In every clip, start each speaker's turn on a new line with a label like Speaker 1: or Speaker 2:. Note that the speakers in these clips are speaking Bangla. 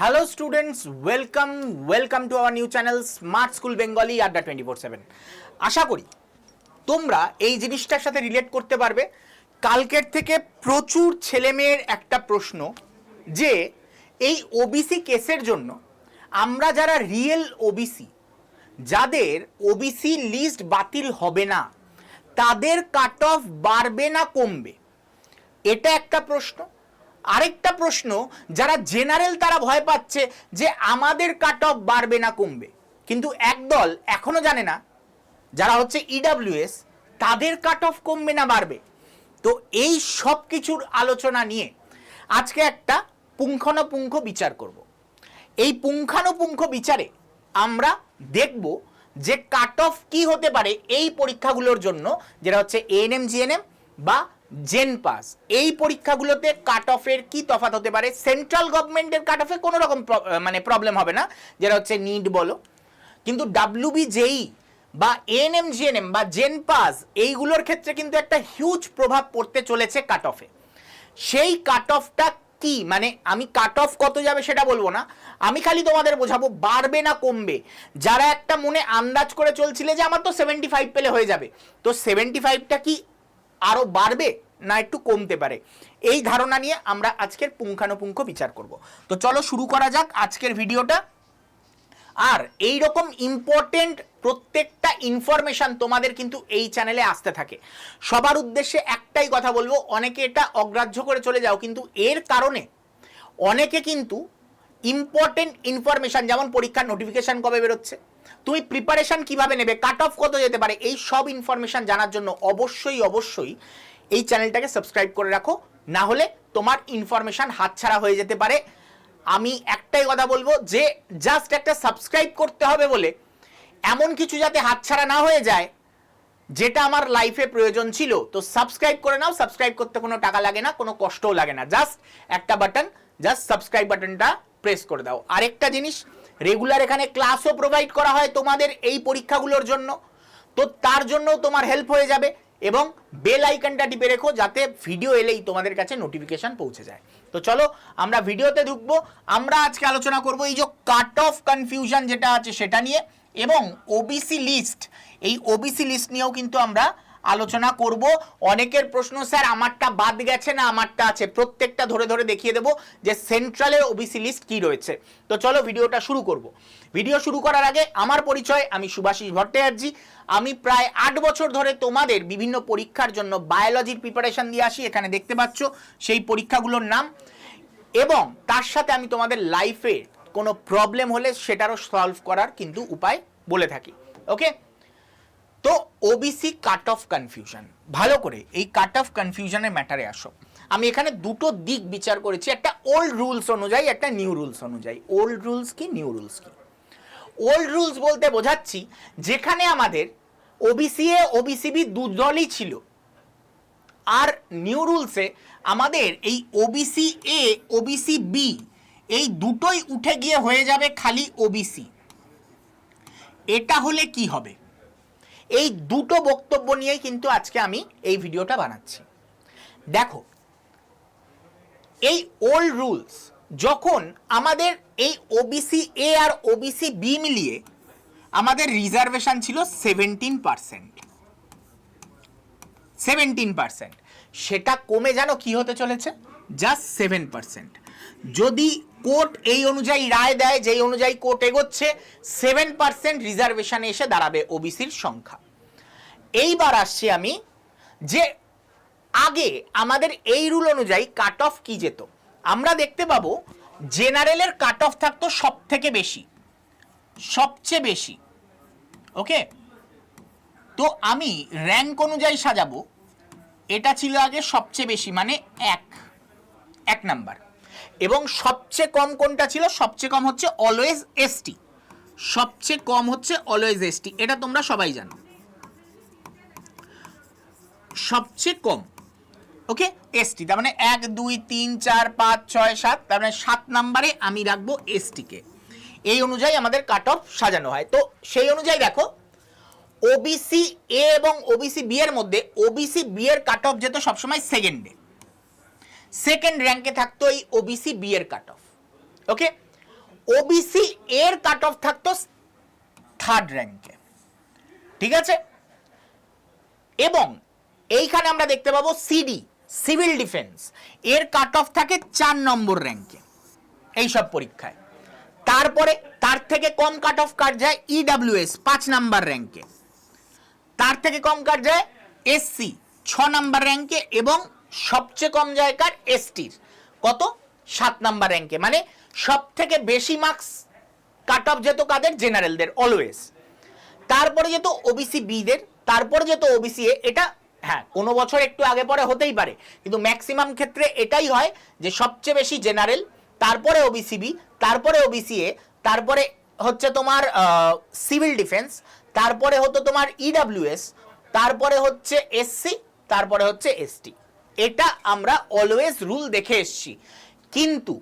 Speaker 1: Hello students welcome welcome to our new channel smart school Bengali adda twenty four seven আশা করি তোমরা এই জিনিসটার সাথে রিলেট করতে পারবে। কালকের থেকে প্রচুর ছেলেমেয়ের একটা প্রশ্ন যে, এই ওবিসি কেসের জন্য আমরা যারা রিয়েল ওবিসি যাদের ওবিসি লিস্ট বাতিল হবে না, তাদের কাট অফ বাড়বে না কমবে? এটা একটা প্রশ্ন। আরেকটা প্রশ্ন, যারা জেনারেল তারা ভয় পাচ্ছে যে আমাদের কাট অফ বাড়বে না কমবে। কিন্তু একদল এখনও জানে না, যারা হচ্ছে ইডাব্লিউএস তাদের কাট অফ কমবে না বাড়বে। তো এই সব কিছুর আলোচনা নিয়ে আজকে একটা পুঙ্খানুপুঙ্খ বিচার করব। এই পুঙ্খানুপুঙ্খ বিচারে আমরা দেখব যে কাট অফ কি হতে পারে এই পরীক্ষাগুলোর জন্য, যেটা হচ্ছে এএনএম জিএনএম বা জেন পাস। এই পরীক্ষাগুলোতে কাট অফের কি তফাৎ হতে পারে? সেন্ট্রাল গভর্নমেন্টের কাট অফে কোনো রকম মানে প্রবলেম হবে না। যেটা হচ্ছে নিট বলো। কিন্তু ডাব্লিউবি জেই বা এএনএম জিএনএম বা জেন পাস, এইগুলোর ক্ষেত্রে কিন্তু একটা হিউজ প্রভাব পড়তে চলেছে কাট অফে সেই কাট অফটা কি? মানে আমি কাট অফ কত যাবে সেটা বলব না। আমি খালি তোমাদের বোঝাবো, বাড়বে না কমবে। যারা একটা মনে আন্দাজ করে চলছিলে যে আমার তো সেভেন্টি ফাইভ পেলে হয়ে যাবে। তো সেভেন্টি ফাইভটা কি আরও বাড়বে? না একটু কমতে পারে। এই ধারণা নিয়ে আমরা আজকের পুঙ্খানুপুঙ্খ বিচার করব। তো চলো শুরু করা যাক আজকের ভিডিওটা। আর এই রকম ইম্পর্টেন্ট প্রত্যেকটা ইনফরমেশন তোমাদের কিন্তু এই চ্যানেলে আসতে থাকে। সবার উদ্দেশ্যে একটাই কথা বলব, অনেকে এটা অগ্রাহ্য করে চলে যাও, কিন্তু এর কারণে অনেকে কিন্তু ইম্পর্টেন্ট ইনফরমেশন যেমন পরীক্ষার নোটিফিকেশান কবে বেরোচ্ছে, তুমি প্রিপারেশন কীভাবে নেবে কাট অফ কত যেতে পারে, এই সব ইনফরমেশন জানার জন্য অবশ্যই অবশ্যই এই চ্যানেলটাকে সাবস্ক্রাইব করে রাখো, না হলে তোমার ইনফরমেশন হাতছাড়া হয়ে যেতে পারে। আমি একটাই কথা বলব যে জাস্ট একটা সাবস্ক্রাইব করতে হবে বলে এমন কিছু যাতে হাতছাড়া না হয়ে যায়, যেটা আমার লাইফে প্রয়োজন ছিল। তো সাবস্ক্রাইব করে নাও সাবস্ক্রাইব করতে কোনো টাকা লাগে না, কোনো কষ্টও লাগে না। জাস্ট একটা বাটন জাস্ট সাবস্ক্রাইব বাটনটা প্রেস করে দাও। আরেকটা জিনিস রেগুলার এখানে ক্লাসও প্রোভাইড করা হয় তোমাদের এই পরীক্ষাগুলোর জন্য। তো তার জন্য তোমার হেল্প হয়ে যাবে। এবং বেল আইকনটা টিপে রেখো যাতে ভিডিও এলেই তোমাদের কাছে নোটিফিকেশান পৌঁছে যায়। তো চলো, আমরা ভিডিওতে ঢুকবো। আমরা আজকে আলোচনা করব এই যে কাট অফ কনফিউশন যেটা আছে সেটা নিয়ে এবং ওবিসি লিস্ট এই ওবিসি লিস্ট নিয়েও কিন্তু আমরা আলোচনা করব। অনেকের প্রশ্ন, স্যার, আমারটা বাদ গেছে না? আমারটা আছে। প্রত্যেকটা ধরে ধরে দেখিয়ে দেবো যে সেন্ট্রালে ওবিসি লিস্ট কি রয়েছে। তো চলো ভিডিওটা শুরু করব। ভিডিও শুরু করার আগে আমার পরিচয়, আমি সুভাষিস ভট্টাচার্যি। আমি প্রায় আট বছর ধরে তোমাদের বিভিন্ন পরীক্ষার জন্য বায়োলজির প্রিপারেশন দিয়ে আসি, এখানে দেখতে পাচ্ছ সেই পরীক্ষাগুলোর নাম। এবং তার সাথে আমি তোমাদের লাইফে কোনো প্রবলেম হলে সেটারও সলভ করার কিন্তু উপায় বলে থাকি। ওকে তো ওবিসি কাট অফ কনফিউশন ভালো করে, এই কাট অফ কনফিউশনের ম্যাটারে আসো। আমি এখানে দুটো দিক বিচার করেছি, একটা ওল্ড রুলস অনুযায়ী, একটা নিউ রুলস অনুযায়ী। ওল্ড রুলস কি নিউ রুলস কি? ওল্ড রুলস বলতে বোঝাচ্ছি, যেখানে আমাদের ওবিসি এ ওবিসিবি দু দলই ছিল। আর নিউ রুলসে আমাদের এই ওবিসি এ ওবিসি বি এই দুটোই উঠে গিয়ে হয়ে যাবে খালি ওবিসি এটা হলে কি হবে? এই দুটো বক্তব্য নিয়েই কিন্তু আজকে আমি এই ভিডিওটা বানাচ্ছি। দেখো, এই ওল্ড রুলস যখন আমাদের এই ওবিসি এ আর ওবিসি বি মিলিয়ে আমাদের রিজার্ভেশন ছিল সেভেন্টিন পার্সেন্ট সেভেন্টিন পার্সেন্ট সেটা কমে জানো কি হতে চলেছে? জাস্ট সেভেন পার্সেন্ট যদি কোর্ট এই অনুযায়ী রায় দেয়, যেই অনুযায়ী কোর্ট এগোচ্ছে সেভেন পার্সেন্ট রিজার্ভেশনে এসে দাঁড়াবে ওবিসির সংখ্যা। এইবার আসছি আমি যে আগে আমাদের এই রুল অনুযায়ী কাট অফ কী যেত? আমরা দেখতে পাবো জেনারেলের কাট অফ থাকতো সব থেকে বেশি, সবচেয়ে বেশি ওকে তো আমি র্যাঙ্ক অনুযায়ী সাজাবো, এটা ছিল আগে সবচেয়ে বেশি মানে এক এক নাম্বার এবং সবচেয়ে কম কোনটা ছিল? সবচেয়ে কম হচ্ছে অলওয়েজ এসটি সবচেয়ে কম হচ্ছে অলওয়েজ এসটি এটা তোমরা সবাই জানো। সবচেয়ে কম ওকে এসটি তার মানে এক, দুই, তিন, চার, পাঁচ, ছয়, সাত, তার মানে সাত নাম্বারে আমি রাখব এসটিকে এই অনুযায়ী আমাদের কাট অফ সাজানো হয়। তো সেই অনুযায়ী দেখো ওবিসি এ এবং ওবিসি বি এর মধ্যে ওবিসি বি এর কাট অফ যেত সবসময় সেকেন্ডে সেকেন্ড র্যাঙ্কে থাকতো এই ওবিসি বি এর কাট অফ ওকে ওবিসি এর কাট অফ থাকতো থার্ড র্যাঙ্কে ঠিক আছে? এবং এইখানে আমরা দেখতে পাবো সিডি সিভিল ডিফেন্স এর কাট অফ থাকে চার নম্বর র্যাঙ্কে এইসব পরীক্ষায়। তারপরে তার থেকে কম কাট অফ কাট যায় ইডাব্লিউএস পাঁচ নাম্বার র্যাঙ্কে তার থেকে কম কাট যায়? এসসি ছ নাম্বার র্যাঙ্কে এবং সবচেয়ে কম যায় কার এসটির কত? সাত নাম্বার র্যাঙ্কে মানে সব থেকে বেশি মার্কস কাট অফ যেত কাদের? জেনারেলদের অলওয়েজ তারপরে যেত ওবিসি বিদের তারপরে যেত ওবিসি এ এটা হ্যাঁ কোনো বছর একটু আগে পরে হতেই পারে। কিন্তু ম্যাক্সিমাম ক্ষেত্রে এটাই হয় যে সবচেয়ে বেশি জেনারেল তারপরে ওবিসি বি তারপরে ওবিসি এ তারপরে হচ্ছে তোমার সিভিল ডিফেন্স তারপরে হতো তোমার ইডাব্লিউএস তারপরে হচ্ছে এসসি তারপরে হচ্ছে এসটি এটা আমরা অলওয়েজ রুল দেখে এসছি। কিন্তু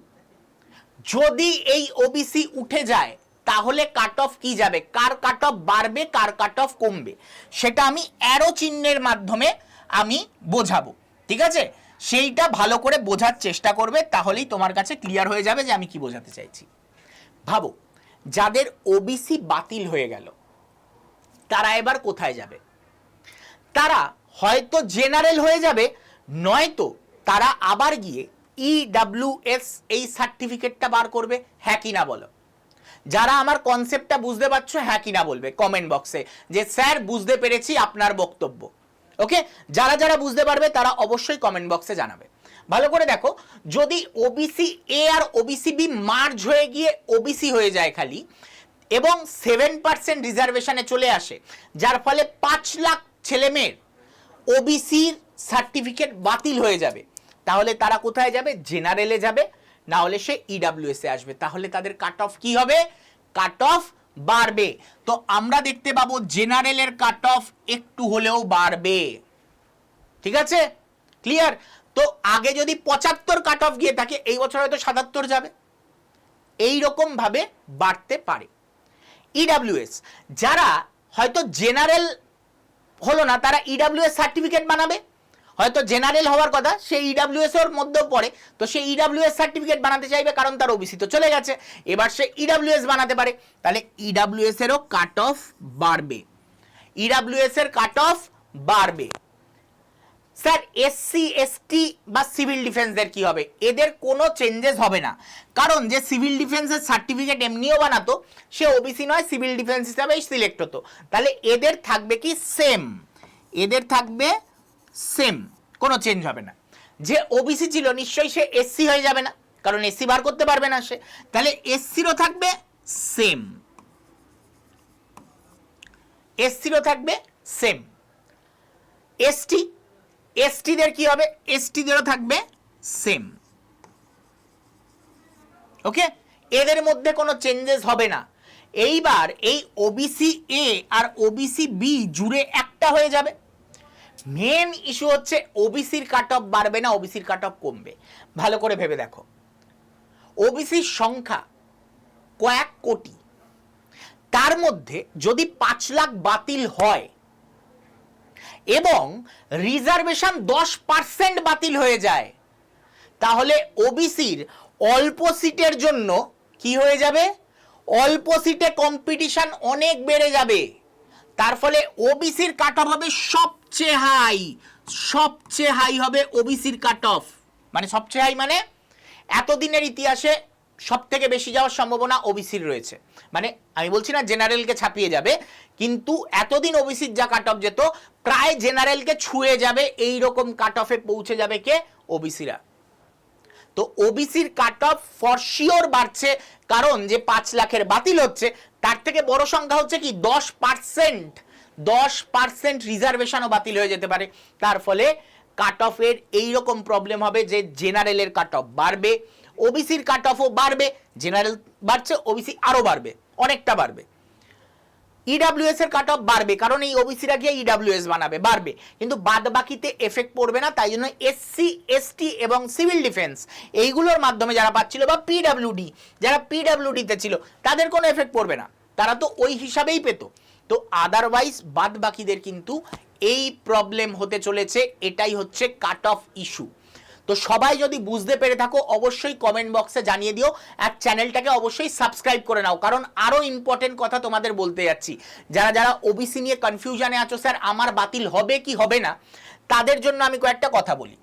Speaker 1: যদি এই ওবিসি উঠে যায়, তাহলে কাট অফ কি যাবে? কার কাট অফ বাড়বে, কার কাট অফ কমবে? সেটা আমি অ্যারো চিহ্নের মাধ্যমে আমি বোঝাবো। ঠিক আছে? সেইটা ভালো করে বোঝার চেষ্টা করবে, তাহলেই তোমার কাছে ক্লিয়ার হয়ে যাবে যে আমি কি বোঝাতে চাইছি। ভাবো, যাদের ওবিসি বাতিল হয়ে গেল, তারা এবার কোথায় যাবে? তারা হয়তো জেনারেল হয়ে যাবে নয়তো তারা আবার গিয়ে ইডাব্লিউএস এই সার্টিফিকেটটা বার করবে হ্যাঁ কি না বলো। যারা আমার কনসেপ্টটা বুঝতে পারছ হ্যাঁ কি না বলবে কমেন্ট বক্সে যে স্যার, বুঝতে পেরেছি আপনার বক্তব্য। ওকে যারা যারা বুঝতে পারবে, তারা অবশ্যই কমেন্ট বক্সে জানাবে। ভালো করে দেখো, যদি ওবিসি এ আর ওবিসি বি মার্জ হয়ে গিয়ে ওবিসি হয়ে যায় খালি, এবং সেভেন পার্সেন্ট রিজার্ভেশনে চলে আসে, যার ফলে পাঁচ লাখ ছেলে মেয়ের ওবিসির সার্টিফিকেট বাতিল হয়ে যাবে। তাহলে তারা কোথায় যাবে? জেনারেলে যাবে। না হলে সে ইডাব্লিউএস এ আসবে। তাহলে তাদের কাট অফ কি হবে? কাট অফ বাড়বে। তো আমরা দেখতে পাবো জেনারেলের কাট অফ একটু হলেও বাড়বে। ঠিক আছে? ক্লিয়ার তো আগে যদি পঁচাত্তর কাট অফ গিয়ে থাকে, এই বছর হয়তো সাতাত্তর যাবে। এই ভাবে বাড়তে পারে। ইডাব্লিউএস যারা হয়তো জেনারেল হলো না, তারা ইডাব্লিউএস সার্টিফিকেট বানাবে। হয়তো জেনারেল হওয়ার কথা, সে ইডাব্লিউএস এর মধ্যেও পড়ে, তো সে ইডাব্লিউএস সার্টিফিকেট বানাতে চাইবে কারণ তার ওবিসি তো চলে গেছে। এবার সে ইডাব্লিউএস বানাতে পারে। তাহলে ইডাব্লিউএস এরও কাট অফ বাড়বে। ইডাব্লিউএস এর কাট অফ বাড়বে। স্যার এসসি এসটি বা সিভিল ডিফেন্সদের কি হবে? এদের কোনো চেঞ্জেস হবে না। কারণ যে সিভিল ডিফেন্সের সার্টিফিকেট এমনিও বানাতো, সে ওবিসি নয় সিভিল ডিফেন্স হিসাবেই সিলেক্ট হতো। তাহলে এদের থাকবে কি সেম এদের থাকবে সেম কোনো চেঞ্জ হবে না। যে ওবিসি ছিল, নিশ্চয়ই সে এসসি হয়ে যাবে না। কারণ এসসি বার করতে পারবে না সে। তাহলে এসসিরও থাকবে সেম এসসিরও থাকবে সেম এসটি এসটিদের কি হবে? এসটিদেরও থাকবে সেম ওকে এদের মধ্যে কোনো চেঞ্জেস হবে না। এইবার এই ওবিসি এ আর ওবিসি বি জুড়ে একটা হয়ে যাবে। মেন ইস্যু হচ্ছে ওবিসির কাট অফ বাড়বে না ওবিসির কাট অফ কমবে। ভালো করে ভেবে দেখো। ওবিসির সংখ্যা কয়েক কোটি। তার মধ্যে যদি পাঁচ লাখ বাতিল হয় এবং রিজার্ভেশন দশ পার্সেন্ট বাতিল হয়ে যায়। তাহলে ওবিসির অল্প সিটের জন্য কি হয়ে যাবে? অল্প সিটে কম্পিটিশন অনেক বেড়ে যাবে। তার ফলে ওবিসির কাট অফ হবে সবচেয়ে হাই সবচেয়ে হাই হবে ওবিসির কাট অফ মানে সবচেয়ে হাই মানে এতদিনের ইতিহাসে সব থেকে বেশি যাওয়ার সম্ভাবনা ওবিসির রয়েছে। মানে আমি বলছি না জেনারেলকে ছাপিয়ে যাবে, কিন্তু এতদিন ওবিসির যা কাট অফ যেত, প্রায় জেনারেলকে ছুঁয়ে যাবে এই রকম কাট অফে পৌঁছে যাবে কে? ওবিসিরা। তো ওবিসির কাট অফ ফর শিওর বাড়ছে, কারণ যে পাঁচ লাখের বাতিল হচ্ছে, তার থেকে বড় সংখ্যা হচ্ছে কি? দশ পার্সেন্ট দশ পার্সেন্ট রিজার্ভেশনও বাতিল হয়ে যেতে পারে। তার ফলে কাট অফের এইরকম প্রবলেম হবে যে জেনারেলের কাট অফ বাড়বে। ওবিসির কাট অফও বাড়বে জেনারেল বাড়ছে ওবিসি আরও বাড়বে, অনেকটা বাড়বে। ইডাব্লিউএস এর কাট অফ বাড়বে, কারণ এই ওবিসিরা গিয়ে ইডাব্লিউএস বানাবে, বাড়বে। কিন্তু বাদ বাকিতে এফেক্ট পড়বে না, তাই জন্য এসসি এসটি এবং সিভিল ডিফেন্স এইগুলোর মাধ্যমে যারা পাচ্ছিল বা পিডাব্লিউডি যারা পিডাব্লিউডিতে ছিল, তাদের কোনো এফেক্ট পড়বে না। তারা তো ওই হিসাবেই পেত। তো আদারওয়াইজ বাদ বাকিদের কিন্তু এই প্রবলেম হতে চলেছে, এটাই হচ্ছে কাট অফ ইস্যু তো সবাই যদি বুঝতে পেরে থাকো, অবশ্যই কমেন্ট বক্সে জানিয়ে দিও আর চ্যানেলটাকে অবশ্যই সাবস্ক্রাইব করে নাও। কারণ আরও ইম্পর্টেন্ট কথা তোমাদের বলতে যাচ্ছি। যারা যারা ওবিসি নিয়ে কনফিউশনে আছো, স্যার, আমার বাতিল হবে কি হবে না, তাদের জন্য আমি কয়েকটা কথা বলি।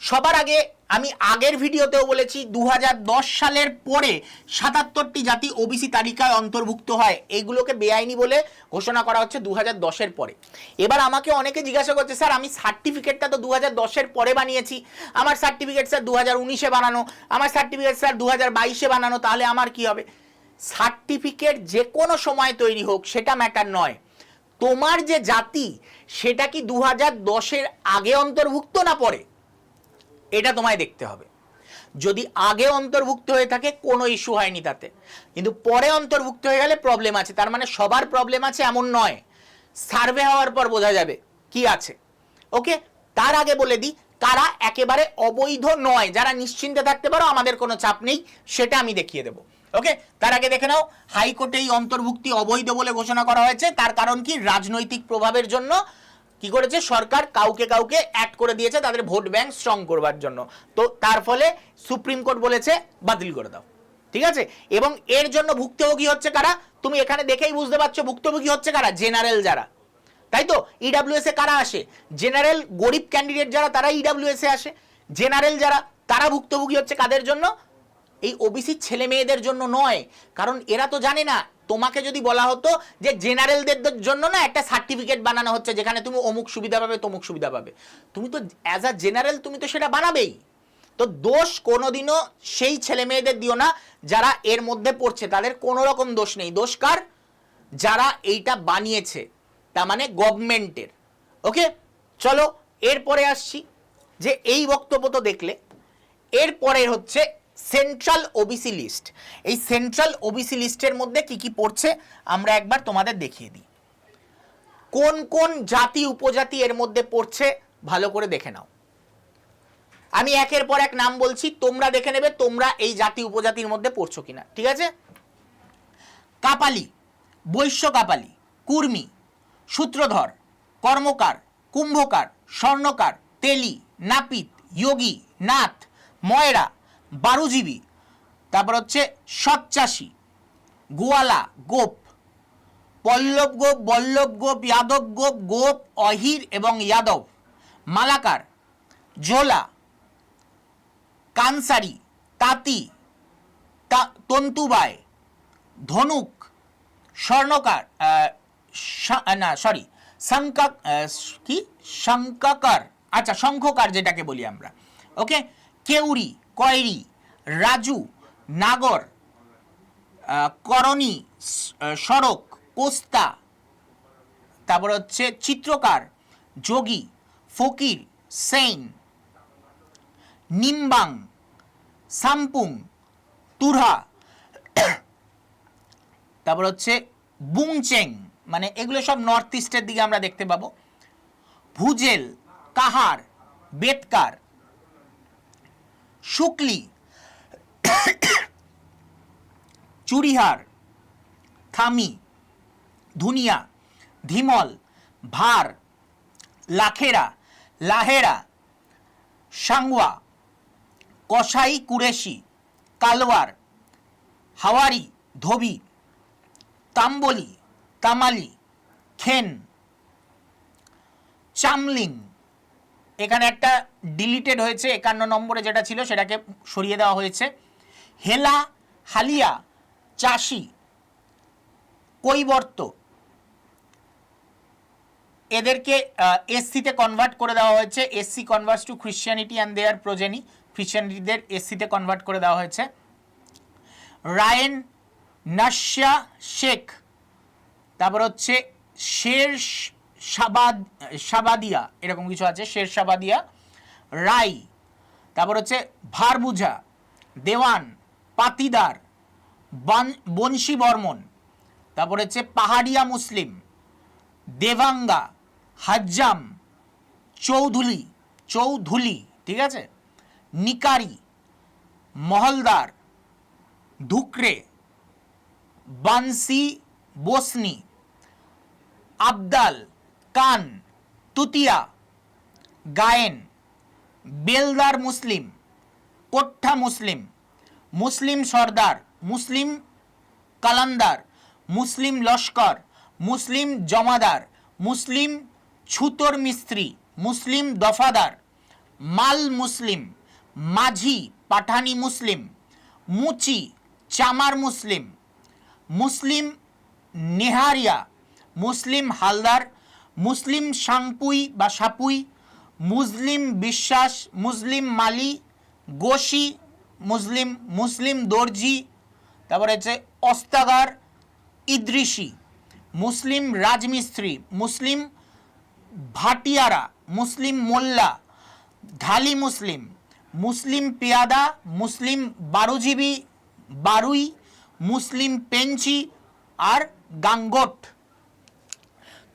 Speaker 1: সবার আগে আমি আগের ভিডিওতেও বলেছি দু হাজার দশ সালের পরে সাতাত্তরটি জাতি ওবিসি তালিকায় অন্তর্ভুক্ত হয়। এইগুলোকে বেআইনি বলে ঘোষণা করা হচ্ছে দু হাজার পরে। এবার আমাকে অনেকে জিজ্ঞাসা করছে, স্যার, আমি সার্টিফিকেটটা তো দু হাজার পরে বানিয়েছি। আমার সার্টিফিকেট স্যার দু উনিশে বানানো, আমার সার্টিফিকেট স্যার দু বাইশে বানানো, তাহলে আমার কি হবে? সার্টিফিকেট যে কোনো সময় তৈরি হোক, সেটা ম্যাটার নয়। তোমার যে জাতি, সেটা কি দু হাজার আগে অন্তর্ভুক্ত না পরে? এটা তোমায় দেখতে হবে। যদি আগে অন্তর্ভুক্ত হয়ে থাকে, কোনো ইস্যু হয়নি তাতে। কিন্তু পরে অন্তর্ভুক্ত হয়ে গেলে প্রবলেম আছে। তার মানে সবার প্রবলেম আছে, এমন নয়। সার্ভে হওয়ার পর বোঝা যাবে কি আছে। ওকে তার আগে বলে দিই কারা একেবারে অবৈধ নয়। যারা নিশ্চিন্তে থাকতে পারো, আমাদের কোনো চাপ নেই, সেটা আমি দেখিয়ে দেবো। ওকে তার আগে দেখে নাও, হাইকোর্টে এই অন্তর্ভুক্তি অবৈধ বলে ঘোষণা করা হয়েছে। তার কারণ কি? রাজনৈতিক প্রভাবের জন্য কি করেছে? সরকার কাউকে কাউকে অ্যাড করে দিয়েছে তাদের ভোট ব্যাংক স্ট্রং করবার জন্য। তো তার ফলে সুপ্রিম কোর্ট বলেছে, বাতিল করে দাও। ঠিক আছে? এবং এর জন্য ভুক্তভোগী হচ্ছে কারা? তুমি এখানে দেখেই বুঝতে পারছ ভুক্তভোগী হচ্ছে কারা? জেনারেল যারা। তাই তো? ইডাব্লিউএস এ কারা আসে? জেনারেল গরিব ক্যান্ডিডেট যারা তারা ইডাব্লিউএস এ আসে। জেনারেল যারা, তারা ভুক্তভোগী হচ্ছে কাদের জন্য? এই ওবিসি ছেলে মেয়েদের জন্য নয়। কারণ এরা তো জানে না তোমাকে যদি বলা হতো যে জেনারেলদের জন্য না একটা সার্টিফিকেট বানানো হচ্ছে, যেখানে তুমি অমুক সুবিধা পাবে, তমুক সুবিধা পাবে। তুমি তো অ্যাজ আ জেনারেল তুমি তো সেটা বানাবেই। তো দোষ কোনোদিনও সেই ছেলে মেয়েদের দিও না যারা এর মধ্যে পড়ছে। তাদের কোনো রকম দোষ নেই। দোষ কার? যারা এইটা বানিয়েছে, তার মানে গভর্নমেন্টের। ওকে? চলো, এরপরে আসছি। যে এই বক্তব্য তো দেখলে এরপরে হচ্ছে সেন্ট্রাল ওবিসি লিস্ট এই সেন্ট্রাল ওবিসি লিস্টের মধ্যে কি কি পড়ছে, আমরা একবার তোমাদের দেখিয়ে দিই। কোন কোন জাতি উপজাতি এর মধ্যে পড়ছে, ভালো করে দেখে নাও। আমি একের পর এক নাম বলছি, তোমরা দেখে নেবে তোমরা এই জাতি উপজাতির মধ্যে পড়ছো কিনা, ঠিক আছে? কাপালি, বৈশ্য কাপালি, কুর্মি, সূত্রধর, কর্মকার, কুম্ভকার, স্বর্ণকার, তেলি, নাপিত, যোগী, নাথ, ময়রা বারুজীবী তারপর হচ্ছে সৎচাষী গোয়ালা, গোপ। পল্লব গোপ বল্লভ গোপ, যাদব গোপ গোপ, অহির এবং যাদব। মালাকার, ঝোলা। কানসারি, তাঁতি। তন্তুবায়। ধনুক, স্বর্ণকার না সরি শঙ্কা কি? শঙ্কাকার। আচ্ছা শঙ্খকার যেটাকে বলি আমরা। ওকে কেউরি। কয়রি, রাজু, নাগর করণী সড়ক, কোস্তা, তারপর হচ্ছে চিত্রকার, যোগী, ফকির, সেইন, নিম্বাং, সাম্পুং, তুরহা, তারপর হচ্ছে বুংচেং মানে এগুলো সব নর্থ ইস্টের দিকে আমরা দেখতে পাবো। ভুজেল, কাহার, বেতকার শুক্লি চুরিহার থামি, ধুনিয়া, ধিমল, ভার, লাখেরা, লাহেরা, সাংওয়া, কসাই কুরেশি, কালওয়ার, হাওয়ারি, ধোবি, তাম্বলি, তামালি, খেন, চামলিং এখানে একটা ডিলিটেড হয়েছে, একান্ন নম্বরে যেটা ছিল সেটাকে সরিয়ে দেওয়া হয়েছে। হেলা হালিয়া চাষি কৈবর্ত, এদেরকে এসসিতে কনভার্ট করে দেওয়া হয়েছে। SC converse to Christianity and their progeny খ্রিশ্চানিটিদের এসসিতে কনভার্ট করে দেওয়া হয়েছে। রায়েন নাশা শেখ, তারপর হচ্ছে শের সাবাদ সাবাদিয়া এরকম কিছু আছে, শের সাবাদিয়া রাই, তারপর হচ্ছে ভারবুঝা দেওয়ান, পাতিদার বংশী বর্মন, তারপর হচ্ছে পাহাড়িয়া মুসলিম দেবাঙ্গা হাজ্জাম, চৌধুলি চৌধুলি, ঠিক আছে? নিকারি, মহলদার, ধুকরে, বানসি, বসনি, আবদাল কান, তুতিয়া, গায়েন, বেলদার মুসলিম, কোঠা মুসলিম মুসলিম সর্দার, মুসলিম কালান্দার, মুসলিম লস্কর, মুসলিম জমাদার, মুসলিম ছুতর মিস্ত্রি, মুসলিম দফাদার, মাল মুসলিম, মাঝি পাঠানি মুসলিম, মুচি চামার মুসলিম মুসলিম নেহারিয়া, মুসলিম হালদার মুসলিম সাংপুই বা সাপুই, মুসলিম বিশ্বাস, মুসলিম মালি, গোশি, মুসলিম মুসলিম দর্জি, তারপরে হচ্ছে অস্তাগার, ইদ্রিসি, মুসলিম রাজমিস্ত্রি, মুসলিম ভাটিয়ারা, মুসলিম মোল্লা, ঢালি মুসলিম মুসলিম পেয়াদা, মুসলিম বারোজীবী, বারুই, মুসলিম পেঞ্চি আর গাঙ্গট।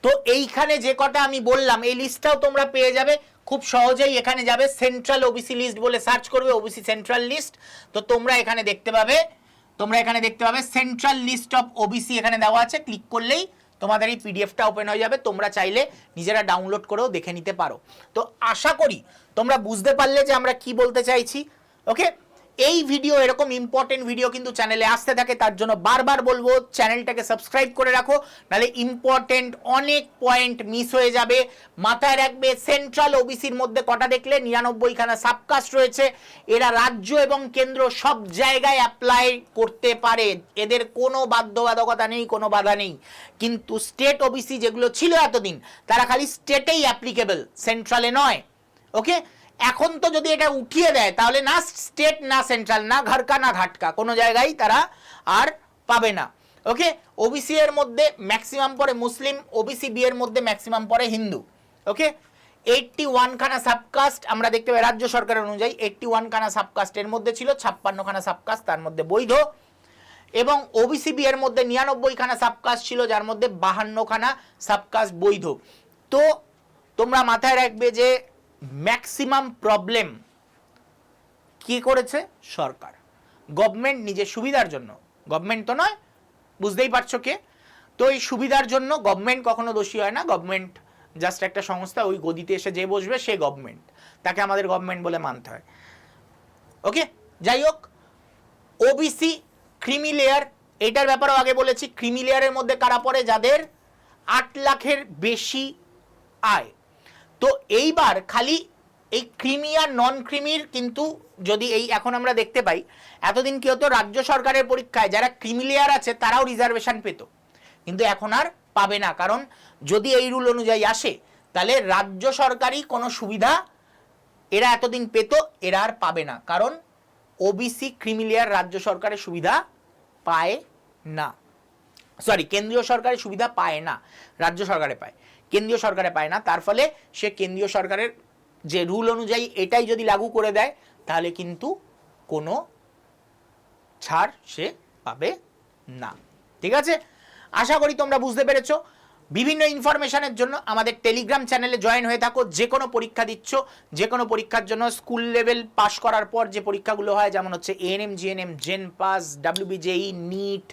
Speaker 1: তো এইখানে যে কটা আমি বললাম, এই লিস্টটাও তোমরা পেয়ে যাবে। খুব সহজেই এখানে যাবে সেন্ট্রাল ওবিসি লিস্ট বলে সার্চ করবে ওবিসি সেন্ট্রাল লিস্ট তো তোমরা এখানে দেখতে পাবে, তোমরা এখানে দেখতে পাবে সেন্ট্রাল লিস্ট অফ ওবিসি এখানে দেওয়া আছে। ক্লিক করলেই তোমাদের এই পিডিএফটা ওপেন হয়ে যাবে। তোমরা চাইলে নিজেরা ডাউনলোড করেও দেখে নিতে পারো। তো আশা করি তোমরা বুঝতে পারলে যে আমরা কি বলতে চাইছি ওকে এই ভিডিও এরকম ইম্পর্টেন্ট ভিডিও কিন্তু চ্যানেলে আসতে থাকে, তার জন্য বারবার বলব চ্যানেলটাকে সাবস্ক্রাইব করে রাখো, নাহলে ইম্পর্টেন্ট অনেক পয়েন্ট মিস হয়ে যাবে। মাথায় রাখবে সেন্ট্রাল ওবিসির মধ্যে কটা দেখলে? নিরানব্বইখানা সাবকাস্ট রয়েছে। এরা রাজ্য এবং কেন্দ্র সব জায়গায় অ্যাপ্লাই করতে পারে। এদের কোনো বাধ্যবাধকতা নেই, কোনো বাধা নেই। কিন্তু স্টেট ওবিসি যেগুলো ছিল এতদিন, তারা খালি স্টেটেই অ্যাপ্লিকেবল সেন্ট্রালে নয়। ওকে এখন তো যদি এটা উঠিয়ে দেয়, তাহলে না স্টেট না সেন্ট্রাল না ঘরকা না ঘাটকা, কোনো জায়গায় তারা আর পাবে না। ওকে ওবিসি এর মধ্যে ম্যাক্সিমাম পরে মুসলিম ওবিসি বি এর মধ্যে ম্যাক্সিমাম পরে হিন্দু। ওকে এইটটি ওয়ান খানা সাবকাস্ট আমরা দেখতে পাই রাজ্য সরকারের অনুযায়ী এইটটি ওয়ান খানা সাবকাস্টের মধ্যে ছিল, ছাপ্পান্ন খানা সাবকাস্ট তার মধ্যে বৈধ। এবং ওবিসি বি এর মধ্যে নিরানব্বই খানা সাবকাস্ট ছিল, যার মধ্যে বাহান্ন খানা সাবকাস্ট বৈধ। তো তোমরা মাথায় রাখবে যে ম্যাক্সিমাম প্রবলেম কি করেছে? সরকার। গভর্নমেন্ট নিজের সুবিধার জন্য। গভর্নমেন্ট তো নয়, বুঝতেই পারছ কে? তো এই সুবিধার জন্য গভর্নমেন্ট কখনো দোষী হয় না। গভর্নমেন্ট জাস্ট একটা সংস্থা, ওই গদিতে এসে যে বসবে, সে গভর্নমেন্ট। তাকে আমাদের গভর্নমেন্ট বলে মানতে হয়। ওকে? যাই হোক ওবিসি ক্রিমি লেয়ার এটার ব্যাপারেও আগে বলেছি ক্রিমি লেয়ারের মধ্যে কারা পড়ে? যাদের আট লাখের বেশি আয়। তো এইবার খালি এই ক্রিমি আর নন ক্রিমির কিন্তু যদি এই এখন আমরা দেখতে পাই, এতদিন কি হতো রাজ্য সরকারের পরীক্ষায় যারা ক্রিমি লেয়ার আছে তারাও রিজার্ভেশন পেত। কিন্তু এখন আর পাবে না, কারণ যদি এই রুল অনুযায়ী আসে, তাহলে রাজ্য সরকারি কোনো সুবিধা এরা এতদিন পেত, এরা আর পাবে না। কারণ ওবিসি ক্রিমিলিয়ার রাজ্য সরকারের সুবিধা পায় না। সরি কেন্দ্রীয় সরকারের সুবিধা পায় না, রাজ্য সরকারে পায়। কেন্দ্রীয় সরকারে পায় না। তার ফলে সে কেন্দ্রীয় সরকারের যে রুল অনুযায়ী এটাই যদি লাগু করে দেয়, তাহলে কিন্তু কোনো ছাড় সে পাবে না। ঠিক আছে? আশা করি তোমরা বুঝতে পেরেছ। বিভিন্ন ইনফরমেশনের জন্য আমাদের টেলিগ্রাম চ্যানেলে জয়েন হয়ে থাকো। যে কোনো পরীক্ষা দিচ্ছ, যে কোনো পরীক্ষার জন্য স্কুল লেভেল পাশ করার পর যে পরীক্ষাগুলো হয়, যেমন হচ্ছে ANM GNM JENPAS WBJEE NEET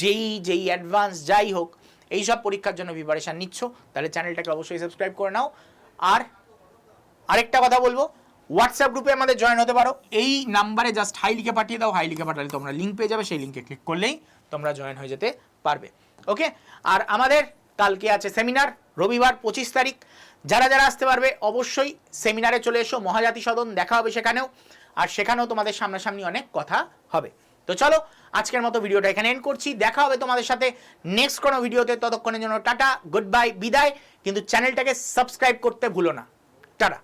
Speaker 1: JEE JEE advanced যাই হোক এই সব পরীক্ষার জন্য প্রিপারেশান নিচ্ছ, তাহলে চ্যানেলটাকে অবশ্যই সাবস্ক্রাইব করে নাও। আর আরেকটা কথা বলব হোয়াটসঅ্যাপ গ্রুপে আমাদের জয়েন হতে পারো। এই নাম্বারে জাস্ট হাই লিখে পাঠিয়ে দাও হাই লিখে পাঠালে তোমরা লিঙ্ক পেয়ে যাবে, সেই লিঙ্কে ক্লিক করলেই তোমরা জয়েন হয়ে যেতে পারবে। ওকে আর আমাদের কালকে আছে সেমিনার রবিবার পঁচিশ তারিখ। যারা যারা আসতে পারবে, অবশ্যই সেমিনারে চলে এসো মহাজাতি সদন দেখা হবে সেখানেও। আর সেখানেও তোমাদের সামনাসামনি অনেক কথা হবে। তো চলো, আজকের মতো ভিডিওটা এখানে এন্ড করছি। দেখা হবে তোমাদের সাথে নেক্সট কোনো ভিডিওতে। ততক্ষণের জন্য টাটা গুড বাই বিদায়। কিন্তু চ্যানেলটাকে সাবস্ক্রাইব করতে ভুলো না। টাটা।